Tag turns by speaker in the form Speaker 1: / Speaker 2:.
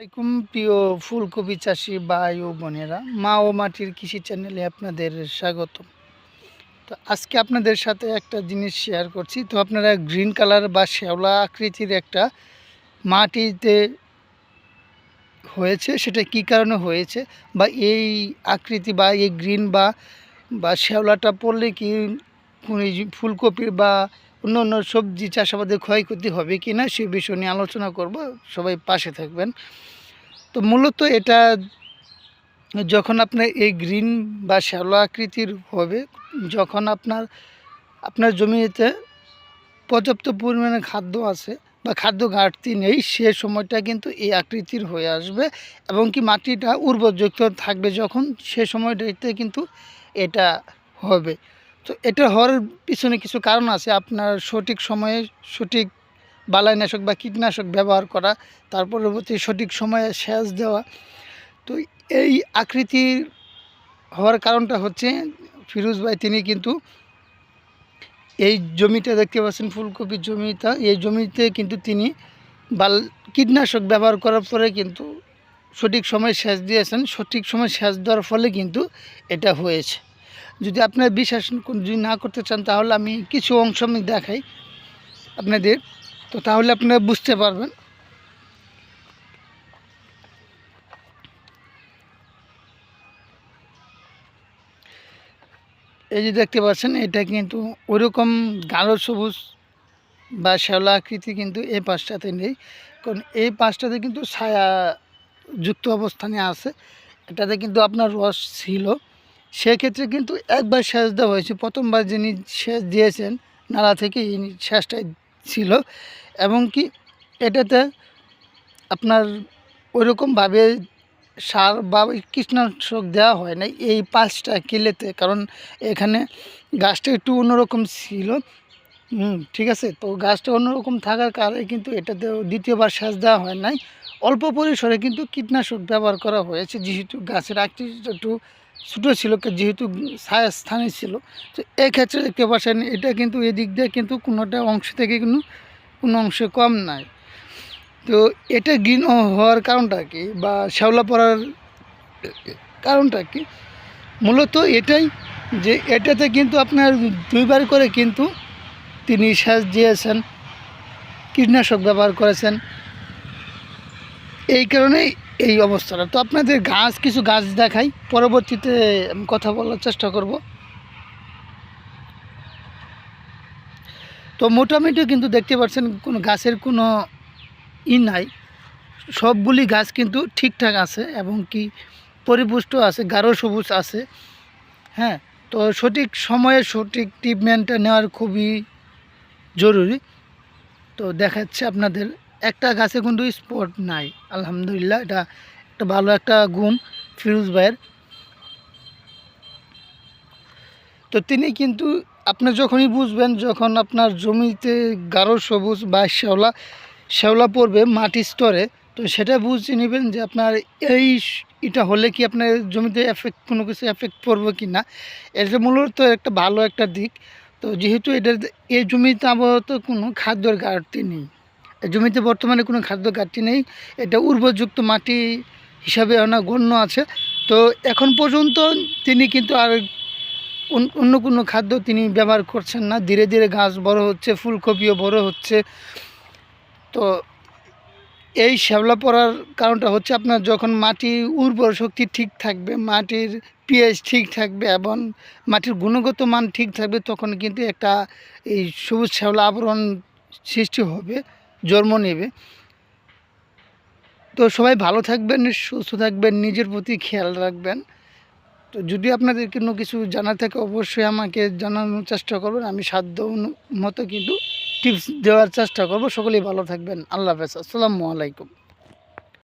Speaker 1: আসসালামাইকুম প্রিয় ফুলকপি চাষি ভাই ও বোনেরা, মা ও মাটির কৃষি চ্যানেলে আপনাদের স্বাগত তো আজকে আপনাদের সাথে একটা জিনিস শেয়ার করছি। তো আপনারা গ্রিন কালার বা শ্যাওলা আকৃতির একটা মাটিতে হয়েছে, সেটা কি কারণে হয়েছে বা এই আকৃতি বা এই গ্রিন বা বা শ্যাওলাটা পড়লে কি ফুলকপির বা অন্য অন্য সবজি চাষাবাদে ক্ষয়ক্ষতি হবে কি না সে বিষয় নিয়ে আলোচনা করব। সবাই পাশে থাকবেন। তো মূলত এটা যখন আপনার এই গ্রিন বা শ্যালো আকৃতির হবে, যখন আপনার আপনার জমিতে পর্যাপ্ত পরিমাণে খাদ্য আছে বা খাদ্য ঘাটতি নেই, সে সময়টা কিন্তু এই আকৃতির হয়ে আসবে এবং কি মাটিটা উর্বরযুক্ত থাকবে, যখন সে সময়টাতে কিন্তু এটা হবে। তো এটা হওয়ার পিছনে কিছু কারণ আছে। আপনার সঠিক সময়ে সঠিক বালাইনাশক বা কীটনাশক ব্যবহার করা, তার পরবর্তী সঠিক সময়ে সেচ দেওয়া। তো এই আকৃতির হওয়ার কারণটা হচ্ছে, ফিরোজ ভাই তিনি কিন্তু এই জমিটা দেখতে পাচ্ছেন, ফুলকপির জমিটা, এই জমিতে কিন্তু তিনি বাল, কীটনাশক ব্যবহার করার পরে কিন্তু সঠিক সময় সেচ দিয়েছেন। সঠিক সময় সেচ দেওয়ার ফলে কিন্তু এটা হয়েছে। যদি আপনার বিশ্বাস যদি না করতে চান, তাহলে আমি কিছু অংশ আমি দেখাই আপনাদের। তো তাহলে আপনারা বুঝতে পারবেন। এই যে দেখতে পাচ্ছেন, এটা কিন্তু ওরকম গাঢ় সবুজ বা শ্যাওলা আকৃতি কিন্তু এই পাশটাতে নেই। কারণ এই পাশটাতে কিন্তু ছায়া যুক্ত অবস্থানে আছে। এটাতে কিন্তু আপনার রস ছিল। সেক্ষেত্রে কিন্তু একবার সেচ দেওয়া হয়েছে। প্রথমবার যিনি সেচ দিয়েছেন, নালা থেকে এই সেচটাই ছিল। এবং কি এটাতে আপনার ওইরকমভাবে সার বা কীটনাশক দেওয়া হয় না এই পাঁচটা কিলেতে। কারণ এখানে গাছটা একটু অন্যরকম ছিল। হুম, ঠিক আছে? তো গাছটা অন্যরকম থাকার কারণে কিন্তু এটাতে দ্বিতীয়বার সেচ দেওয়া হয় নাই। অল্প পরিসরে কিন্তু কীটনাশক ব্যবহার করা হয়েছে। যেহেতু গাছের আকৃতিটা একটু ছোটো ছিল যেহেতু ছায়া স্থানে ছিল, তো এক্ষেত্রে দেখতে পাচ্ছেন, এটা কিন্তু এদিক দিয়ে কিন্তু কোনোটা অংশ থেকে কিন্তু কোনো অংশে কম নাই। তো এটা গ্রিন হওয়ার কারণটা কি বা শ্যাওলা পড়ার কারণটা কি? মূলত এটাই যে এটাতে কিন্তু আপনার দুইবার করে কিন্তু তিনি সেচ দিয়েছেন, কীটনাশক ব্যবহার করেছেন। এই কারণেই এই অবস্থাটা। তো আপনাদের গাছ, কিছু গাছ দেখাই। পরবর্তীতে আমি কথা বলার চেষ্টা করব। তো মোটামুটি কিন্তু দেখতে পাচ্ছেন, কোনো গাছের কোনো ই নাই। সবগুলি গাছ কিন্তু ঠিকঠাক আছে এবং কি পরিপুষ্ট আছে, গাঢ় সবুজ আছে। হ্যাঁ তো সঠিক সময়ে সঠিক ট্রিটমেন্টটা নেওয়ার খুবই জরুরি। তো দেখাচ্ছে আপনাদের একটা গাছে কিন্তু স্পট নাই। আলহামদুলিল্লাহ, এটা একটা ভালো একটা গুণ ফিরোজ ভাইয়ের। তো তিনি কিন্তু, আপনি যখনই বুঝবেন যখন আপনার জমিতে গাঢ় সবুজ বা শ্যাওলা শ্যাওলা পড়বে মাটির স্তরে, তো সেটা বুঝে নেবেন যে আপনার এই এটা হলে কি আপনার জমিতে এফেক্ট কোনো কিছু এফেক্ট পড়বে কি না। এটা মূলত একটা ভালো একটা দিক। তো যেহেতু এটা এই জমিতে আবহাওয়াতে কোনো খাদ্যর ঘাটতি নেই। জমিতে বর্তমানে কোনো খাদ্য ঘাটতি নেই, এটা উর্বরযুক্ত মাটি হিসাবে না গণ্য আছে। তো এখন পর্যন্ত তিনি কিন্তু আর অন- অন্য কোনো খাদ্য তিনি ব্যবহার করছেন না। ধীরে ধীরে গাছ বড় হচ্ছে, ফুলকপিও বড় হচ্ছে। তো এই শ্যাওলা পড়ার কারণটা হচ্ছে আপনার যখন মাটি উর্বর শক্তি ঠিক থাকবে, মাটির পিএইচ ঠিক থাকবে এবং মাটির গুণগত মান ঠিক থাকবে, তখন কিন্তু একটা এই সবুজ শ্যাওলা আবরণ সৃষ্টি হবে। জন্ম নেবে। তো সবাই ভালো থাকবেন, সুস্থ থাকবেন, নিজের প্রতি খেয়াল রাখবেন। তো যদি আপনাদের কোনো কিছু জানা থাকে, অবশ্যই আমাকে জানানোর চেষ্টা করবেন। আমি সাধ্য মতো কিন্তু টিপস দেওয়ার চেষ্টা করব। সকলেই ভালো থাকবেন। আল্লাহ হাফেজ। আসসালামু আলাইকুম।